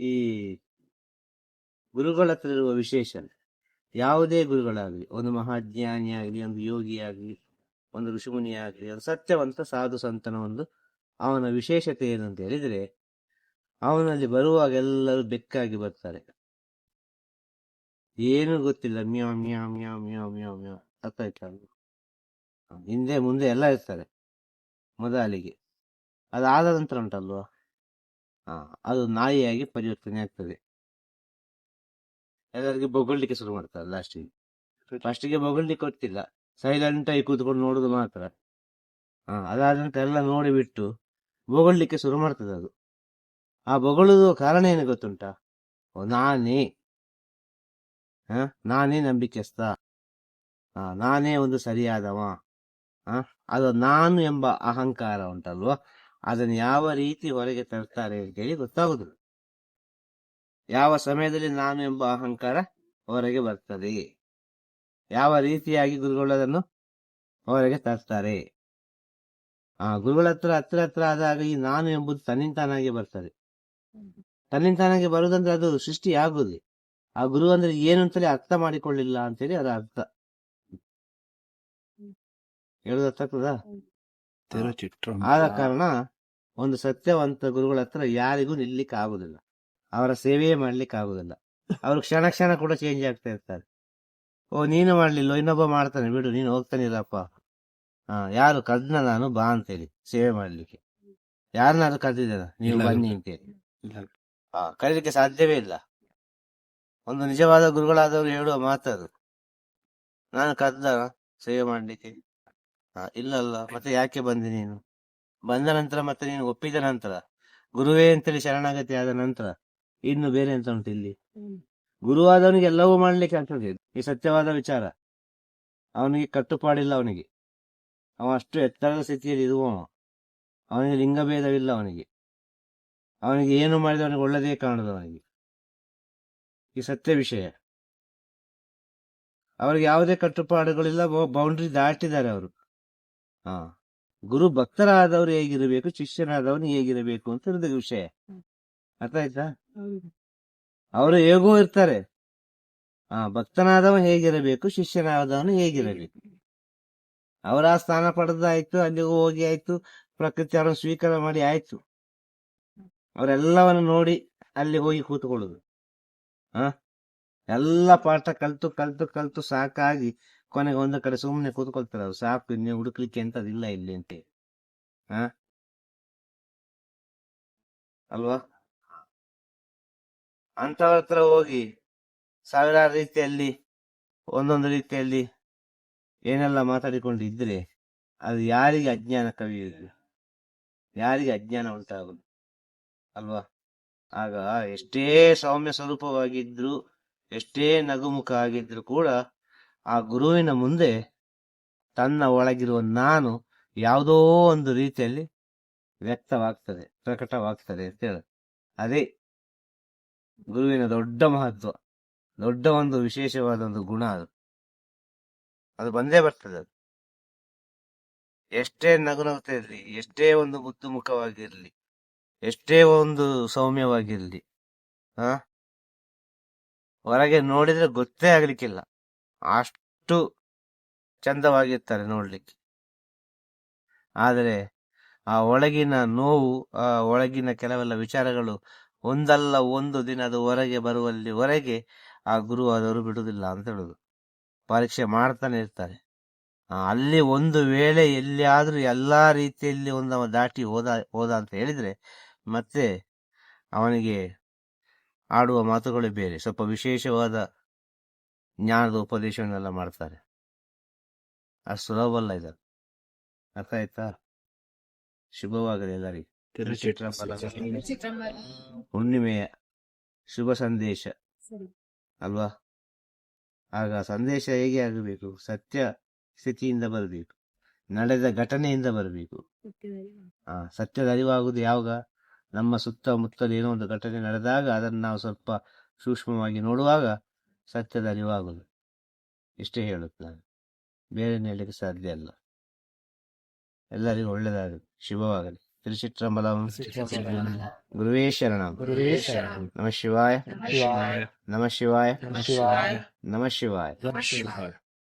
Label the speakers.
Speaker 1: ಈ ಗುರುಗಳ ಹತ್ರ ಇರುವ ವಿಶೇಷ ಯಾವುದೇ ಗುರುಗಳಾಗಲಿ, ಒಂದು ಮಹಾಜ್ಞಾನಿ ಆಗಲಿ, ಒಂದು ಯೋಗಿ ಆಗಲಿ, ಒಂದು ಋಷಿಮುನಿ ಆಗಲಿ, ಒಂದು ಸತ್ಯವಂತ ಸಾಧು ಸಂತನ ಒಂದು ಅವನ ವಿಶೇಷತೆ ಏನು ಅಂತ ಹೇಳಿದರೆ, ಅವನಲ್ಲಿ ಬರುವಾಗ ಎಲ್ಲರೂ ಬೆಕ್ಕಾಗಿ ಬರ್ತಾರೆ. ಏನು ಗೊತ್ತಿಲ್ಲ, ಮ್ಯಾವ್ ಮ್ಯಾವ್ ಮ್ಯಾವ್ ಮ್ಯಾವ್ ಮ್ಯಾವ್ ಮ್ಯಾವ್, ಅರ್ಥ ಆಯ್ತಾ? ಹಿಂದೆ ಮುಂದೆ ಎಲ್ಲ ಇರ್ತಾರೆ ಮೊದಲಿಗೆ. ಅದಾದ ನಂತರ ಉಂಟಲ್ವಾ? ಅದು ನಾಯಿಯಾಗಿ ಪರಿವರ್ತನೆ ಆಗ್ತದೆ. ಎಲ್ಲರಿಗೆ ಬೊಗಳ್ಲಿಕ್ಕೆ ಶುರು ಮಾಡ್ತಾರೆ ಲಾಸ್ಟಿಗೆ ಫಸ್ಟಿಗೆ ಬೊಗಳ್ಲಿಕ್ಕೆ ಗೊತ್ತಿಲ್ಲ. ಸೈಲೆಂಟ್ ಆಗಿ ಕೂತ್ಕೊಂಡು ನೋಡೋದು ಮಾತ್ರ. ಹಾ ಅದಾದ ನಂತರ ಎಲ್ಲ ನೋಡಿಬಿಟ್ಟು ಬೊಗಳ್ಲಿಕ್ಕೆ ಶುರು ಮಾಡ್ತದೆ ಅದು. ಆ ಬೊಗಳುದು ಕಾರಣ ಏನು ಗೊತ್ತುಂಟಾ? ಓ, ನಾನೇ. ಹ ನಾನೇ ನಂಬಿಕೆಸ್ತ ಆ, ನಾನೇ ಒಂದು ಸರಿಯಾದವ. ಹಾ ಅದು ನಾನು ಎಂಬ ಅಹಂಕಾರ ಉಂಟಲ್ವಾ? ಅದನ್ನು ಯಾವ ರೀತಿ ಹೊರಗೆ ತರ್ತಾರೆ ಅಂತೇಳಿ ಗೊತ್ತಾಗುದಿಲ್ಲ. ಯಾವ ಸಮಯದಲ್ಲಿ ನಾನು ಎಂಬ ಅಹಂಕಾರ ಹೊರಗೆ ಬರ್ತದೆ? ಯಾವ ರೀತಿಯಾಗಿ ಗುರುಗಳು ಅದನ್ನು ಹೊರಗೆ ತರ್ತಾರೆ? ಆ ಗುರುಗಳ ಹತ್ರ ಹತ್ರ ಹತ್ರ ಆದಾಗ ಈ ನಾನು ಎಂಬುದು ತನ್ನಿಂತಾನಾಗಿ ಬರ್ತದೆ. ತನ್ನಿಂತಾನಾಗಿ ಬರುದಂದ್ರೆ ಅದು ಸೃಷ್ಟಿ ಆಗುದು ಆ ಗುರು ಅಂದ್ರೆ ಏನು ಅಂತಲೇ ಅರ್ಥ ಮಾಡಿಕೊಳ್ಳಿಲ್ಲ ಅಂತೇಳಿ ಅದರ ಅರ್ಥ. ಹೇಳುದು ಅರ್ಥ ಆಗ್ತದಾ? ಆದ ಕಾರಣ ಒಂದು ಸತ್ಯವಂತ ಗುರುಗಳ ಹತ್ರ ಯಾರಿಗೂ ನಿಲ್ಲಿಕ್ಕೆ ಆಗುದಿಲ್ಲ. ಅವರ ಸೇವೆಯೇ ಮಾಡ್ಲಿಕ್ಕೆ ಆಗುದಿಲ್ಲ. ಅವರು ಕ್ಷಣ ಕ್ಷಣ ಕೂಡ ಚೇಂಜ್ ಆಗ್ತಾ ಇರ್ತಾರೆ. ಓ ನೀನು ಮಾಡ್ಲಿಲ್ಲ ಇನ್ನೊಬ್ಬ ಮಾಡ್ತಾನೆ. ಬಿಡು ನೀನು ಹೋಗ್ತಾನಿಲ್ಲಪ್ಪ ಹಾ ಯಾರು ಕದ್ನ ನಾನು ಬಾ ಅಂತೇಳಿ ಸೇವೆ ಮಾಡ್ಲಿಕ್ಕೆ. ಯಾರನ್ನಾದ್ರೂ ಕದ್ದಿದ್ದೇನ ನೀವು. ಬನ್ನಿ ಅಂತೇಳಿ. ಹಾ ಕರೀಲಿಕ್ಕೆ ಸಾಧ್ಯವೇ ಇಲ್ಲ. ಒಂದು ನಿಜವಾದ ಗುರುಗಳಾದವರು ಹೇಳುವ ಮಾತದು. ನಾನು ಕದ್ದ ಸೇವೆ ಮಾಡ್ಲಿಕ್ಕೆ. ಹಾ ಇಲ್ಲಲ್ಲ ಮತ್ತೆ ಯಾಕೆ ಬಂದೆ ನೀನು? ಬಂದ ನಂತರ ಮತ್ತೆ ನೀನು ಒಪ್ಪಿದ ನಂತರ ಗುರುವೇ ಅಂತೇಳಿ ಶರಣಾಗತಿ ಆದ ನಂತರ ಇನ್ನು ಬೇರೆ ಎಂತ ಉಂಟು ಇಲ್ಲಿ? ಗುರುವಾದವನಿಗೆ ಎಲ್ಲವೂ ಮಾಡ್ಲಿಕ್ಕೆ ಆಗ್ತದೆ ಈ ಸತ್ಯವಾದ ವಿಚಾರ. ಅವನಿಗೆ ಕಟ್ಟುಪಾಡಿಲ್ಲ ಅವನಿಗೆ. ಅವ ಅಷ್ಟು ಎತ್ತರದ ಸ್ಥಿತಿಯಲ್ಲಿ ಇರುವವ ಅವನಿಗೆ ಲಿಂಗಭೇದವಿಲ್ಲ ಅವನಿಗೆ. ಅವನಿಗೆ ಏನು ಮಾಡಿದ ಅವನಿಗೆ ಒಳ್ಳೆದೇ ಕಾಣುದು ಅವನಿಗೆ. ಈ ಸತ್ಯ ವಿಷಯ. ಅವರಿಗೆ ಯಾವುದೇ ಕಟ್ಟುಪಾಡುಗಳಿಲ್ಲ ಬೌಂಡ್ರಿ ದಾಟಿದ್ದಾರೆ ಅವರು. ಗುರು ಭಕ್ತರಾದವರು ಹೇಗಿರಬೇಕು ಶಿಷ್ಯನಾದವನು ಹೇಗಿರಬೇಕು ಅಂತ ಇರೋದು ವಿಷಯ. ಅರ್ಥ ಆಯ್ತಾ? ಅವರು ಹೇಗೋ ಇರ್ತಾರೆ. ಆ ಭಕ್ತನಾದವ ಹೇಗಿರಬೇಕು ಶಿಷ್ಯನಾದವನು ಹೇಗಿರಬೇಕು. ಅವರ ಸ್ಥಾನ ಪಡೆದಾಯ್ತು ಅಲ್ಲಿ ಹೋಗಿ ಆಯ್ತು ಪ್ರಕೃತಿ ಅವರನ್ನು ಸ್ವೀಕಾರ ಮಾಡಿ ಆಯ್ತು. ಅವರೆಲ್ಲವನ್ನು ನೋಡಿ ಅಲ್ಲಿ ಹೋಗಿ ಕೂತ್ಕೊಳ್ಳುದು ಹ? ಎಲ್ಲ ಪಾಠ ಕಲ್ತು ಕಲ್ತು ಕಲ್ತು ಸಾಕಾಗಿ ಕೊನೆಗೆ ಒಂದು ಕಡೆ ಸುಮ್ಮನೆ ಕೂತ್ಕೊಳ್ತಾರೆ ಅವ್ರು. ಸಾಕು, ಇನ್ನೇ ಹುಡುಕ್ಲಿಕ್ಕೆ ಎಂಥದಿಲ್ಲ ಇಲ್ಲಿ ಅಂತ. ಹಾ? ಅಲ್ವಾ? ಅಂತವ್ರ ಹತ್ರ ಹೋಗಿ ಸಾವಿರಾರು ರೀತಿಯಲ್ಲಿ, ಒಂದೊಂದು ರೀತಿಯಲ್ಲಿ ಏನೆಲ್ಲ ಮಾತಾಡಿಕೊಂಡು ಇದ್ರೆ ಅದು ಯಾರಿಗೆ ಅಜ್ಞಾನ ಕವಿಯುದು ಯಾರಿಗೆ ಅಜ್ಞಾನ ಉಂಟಾಗುದು ಅಲ್ವಾ? ಆಗ ಎಷ್ಟೇ ಸೌಮ್ಯ ಸ್ವರೂಪವಾಗಿದ್ರು, ಎಷ್ಟೇ ನಗುಮುಖ ಆಗಿದ್ರು ಕೂಡ ಆ ಗುರುವಿನ ಮುಂದೆ ತನ್ನ ಒಳಗಿರುವ ನಾನು ಯಾವುದೋ ಒಂದು ರೀತಿಯಲ್ಲಿ ವ್ಯಕ್ತವಾಗ್ತದೆ, ಪ್ರಕಟವಾಗ್ತದೆ ಅಂತ ಹೇಳ ಅದೇ ಗುರುವಿನ ದೊಡ್ಡ ಮಹತ್ವ, ದೊಡ್ಡ ಒಂದು ವಿಶೇಷವಾದ ಒಂದು ಗುಣ ಅದು. ಅದು ಬಂದೇ ಬರ್ತದೆ ಅದು. ಎಷ್ಟೇ ನಗು ಇರಲಿ ಎಷ್ಟೇ ಒಂದು ಮುದ್ದು ಮುಖವಾಗಿರ್ಲಿ ಎಷ್ಟೇ ಒಂದು ಸೌಮ್ಯವಾಗಿರ್ಲಿ, ಹ? ಹೊರಗೆ ನೋಡಿದ್ರೆ ಗೊತ್ತೇ ಆಗ್ಲಿಕ್ಕಿಲ್ಲ. ಅಷ್ಟು ಚಂದವಾಗಿರ್ತಾರೆ ನೋಡಲಿಕ್ಕೆ. ಆದರೆ ಆ ಒಳಗಿನ ನೋವು, ಆ ಒಳಗಿನ ಕೆಲವೆಲ್ಲ ವಿಚಾರಗಳು ಒಂದಲ್ಲ ಒಂದು ದಿನ ಅದು ಹೊರಗೆ ಬರುವಲ್ಲಿ ಹೊರಗೆ ಆ ಗುರು ಆದವರು ಬಿಡುವುದಿಲ್ಲ ಅಂತ ಹೇಳುದು. ಪರೀಕ್ಷೆ ಮಾಡ್ತಾನೆ ಇರ್ತಾರೆ. ಅಲ್ಲಿ ಒಂದು ವೇಳೆ ಎಲ್ಲಿಯಾದ್ರೂ ಎಲ್ಲಾ ರೀತಿಯಲ್ಲಿ ಒಂದು ಅವ ದಾಟಿ ಹೋದ ಹೋದ ಅಂತ ಹೇಳಿದ್ರೆ ಮತ್ತೆ ಅವನಿಗೆ ಆಡುವ ಮಾತುಗಳೇ ಬೇರೆ. ಸ್ವಲ್ಪ ವಿಶೇಷವಾದ ಜ್ಞಾನದ ಉಪದೇಶವನ್ನೆಲ್ಲ ಮಾಡ್ತಾರೆ. ಅದು ಸುಲಭ ಅಲ್ಲ ಇದು. ಅರ್ಥ ಆಯ್ತಾ? ಶುಭವಾಗಲಿ ಎಲ್ಲರಿಗೂ. ಹುಣ್ಣಿಮೆಯ ಶುಭ ಸಂದೇಶ. ಅಲ್ವಾ? ಆಗ ಸಂದೇಶ ಹೇಗೆ ಆಗಬೇಕು? ಸತ್ಯ ಸ್ಥಿತಿಯಿಂದ ಬರಬೇಕು. ನಡೆದ ಘಟನೆಯಿಂದ ಬರಬೇಕು. ಆ ಸತ್ಯದ ಅರಿವಾಗುವುದು ಯಾವಾಗ? ನಮ್ಮ ಸುತ್ತಮುತ್ತಲು ಏನೋ ಒಂದು ಘಟನೆ ನಡೆದಾಗ ಅದನ್ನು ನಾವು ಸ್ವಲ್ಪ ಸೂಕ್ಷ್ಮವಾಗಿ ನೋಡುವಾಗ ಸತ್ಯದ ಅರಿವಾಗುವುದು ಇಷ್ಟೇ ಹೇಳುತ್ತೆ ಬೇರೆ ಹೇಳಲಿಕ್ಕೆ ಸಾಧ್ಯ ಇಲ್ಲ. ಎಲ್ಲರಿಗೂ ಒಳ್ಳೆಯದಾಗಲಿ ಶುಭವಾಗಲಿ. ತಿರುಚಿಟ್ರಂಬಲಂ ಗುರುವೇ ಶರಣಂ. ನಮ ಶಿವಾಯ. ನಮ ಶಿವಾಯ. ನಮ ಶಿವಾಯ.
Speaker 2: ನಮ ಶಿವಾಯ.